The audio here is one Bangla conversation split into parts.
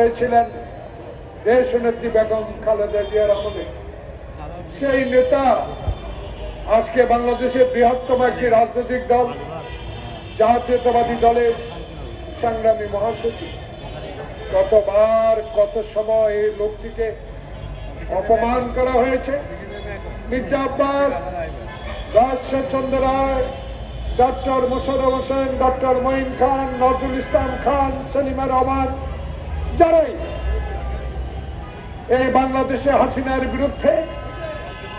হয়েছিলেন দেশ নেত্রী বেগম খালেদা জিয়ার আমলে। সেই নেতা আজকে বাংলাদেশের বৃহত্তম একটি রাজনৈতিক দল, জাতীয়তাবাদী দলের সংগ্রামী মহাসচিব। কতবার, কত সময় এই লোকটিকে অপমান করা হয়েছে? মির্জা আব্বাস, রাজশাহ চন্দ্র রায় ডক্টর মোশারফ হোসেন ডক্টর মঈন খান, নজরুল ইসলাম খান, সেলিমা রহমান যারাই এই বাংলাদেশে হাসিনার বিরুদ্ধে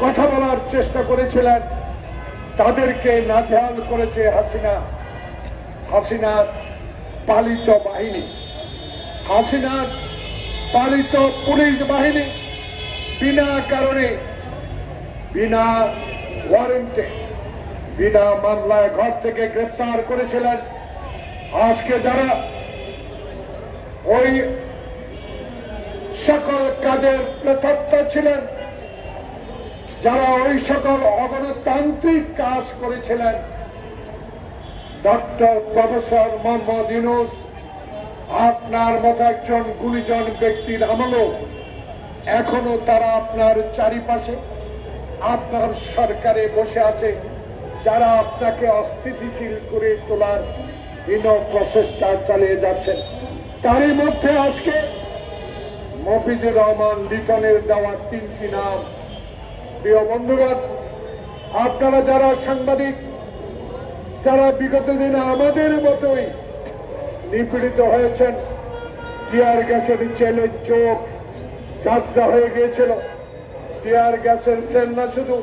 কথা বলার চেষ্টা করেছিলেন, তাদেরকে নাজেহাল করেছে হাসিনা। হাসিনার পালিত বাহিনী। হাসিনার পালিত পুলিশ বাহিনী বিনা কারণে, বিনা ওয়ারেন্টে বিনা মামলায় ঘর থেকে গ্রেপ্তার করেছিলেন। আজকে যারা ওই সকল কাজের প্রেতাত্মা ছিলেন, যারা ওই সকল অগণতান্ত্রিক কাজ করেছিলেন। ডক্টর প্রফেসর মোহাম্মদ ইউনুস, আপনার মতো একজন গুণীজন ব্যক্তির আমলও এখনও তারা আপনার চারিপাশে, আপনার সরকারে বসে আছে, যারা আপনাকে অস্থিতিশীল করে তোলার হীন প্রচেষ্টা চালিয়ে যাচ্ছেন। তারই মধ্যে আজকে মফিজুর রহমান লিটনের দেওয়া তিনটি নাম। প্রিয় বন্ধুগণ আপনারা যারা সাংবাদিক, যারা বিগত দিনে আমাদের মতোই নিপীড়িত হয়েছেন, টিয়ার গ্যাসের চেলের চোখ ঝাঁঝরা হয়ে গিয়েছিল। টিয়ার গ্যাসের সেল না শুধু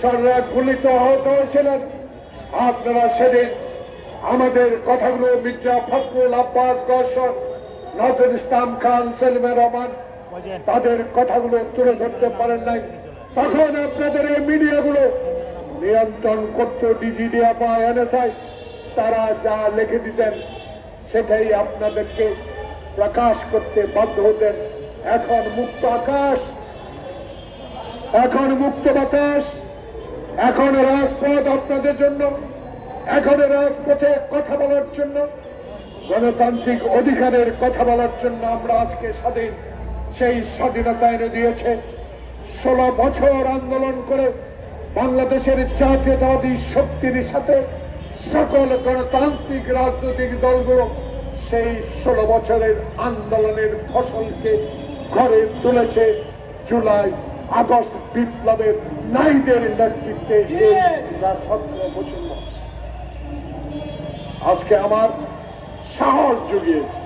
সাররা গুলিত আহত হয়েছিলেন। আপনারা সেদিন আমাদের কথাগুলো মির্জা ফখরুল আব্বাস গর্ষণ নজর ইসলাম খান, সেলিমা রহমান তাদের কথাগুলো তুলে ধরতে পারেন নাই। তখন আপনাদের এই মিডিয়াগুলো নিয়ন্ত্রণ করতো ডিজিডিয়া বা এনএসআই। তারা যা লিখে দিতেন সেটাই আপনাদেরকে প্রকাশ করতে বাধ্য হতেন। এখন মুক্ত আকাশ, এখন মুক্ত বাতাস, এখন রাজপথ আপনাদের জন্য। এখন রাজপথে কথা বলার জন্য গণতান্ত্রিক অধিকারের কথা বলার জন্য আমরা আজকে স্বাধীন। সেই স্বাধীনতা এনে দিয়েছে ষোলো বছর আন্দোলন করে বাংলাদেশের জাতীয়তাবাদী শক্তির সাথে সকল গণতান্ত্রিক রাজনৈতিক দলগুলো সেই ষোলো বছরের আন্দোলনের ফসলকে ঘরে তুলেছে জুলাই আগস্ট বিপ্লবের নাইদের নেতৃত্বে। এই সত্য মুসলমান আজকে আমার সাহস জুগিয়েছে।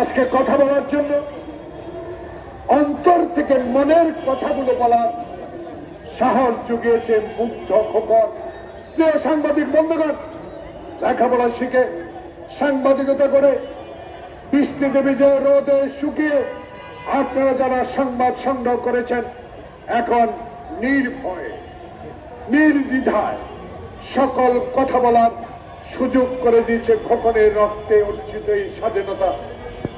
আজকে কথা বলার জন্য অন্তর থেকে মনের কথাগুলো বলার সাহস জুগিয়েছে মুগ্ধ খোকন। প্রিয় সাংবাদিক বন্ধুগণ, লেখাপড়া শিখে সাংবাদিকতা করে বৃষ্টিতে ভিজে রোদে শুকিয়ে আপনারা যারা সংবাদ সংগ্রহ করেছেন, এখন নির্ভয়ে, নির্দ্বিধায় সকল কথা বলার সুযোগ করে দিয়েছে খোকনের রক্তে অর্জিত এই স্বাধীনতা।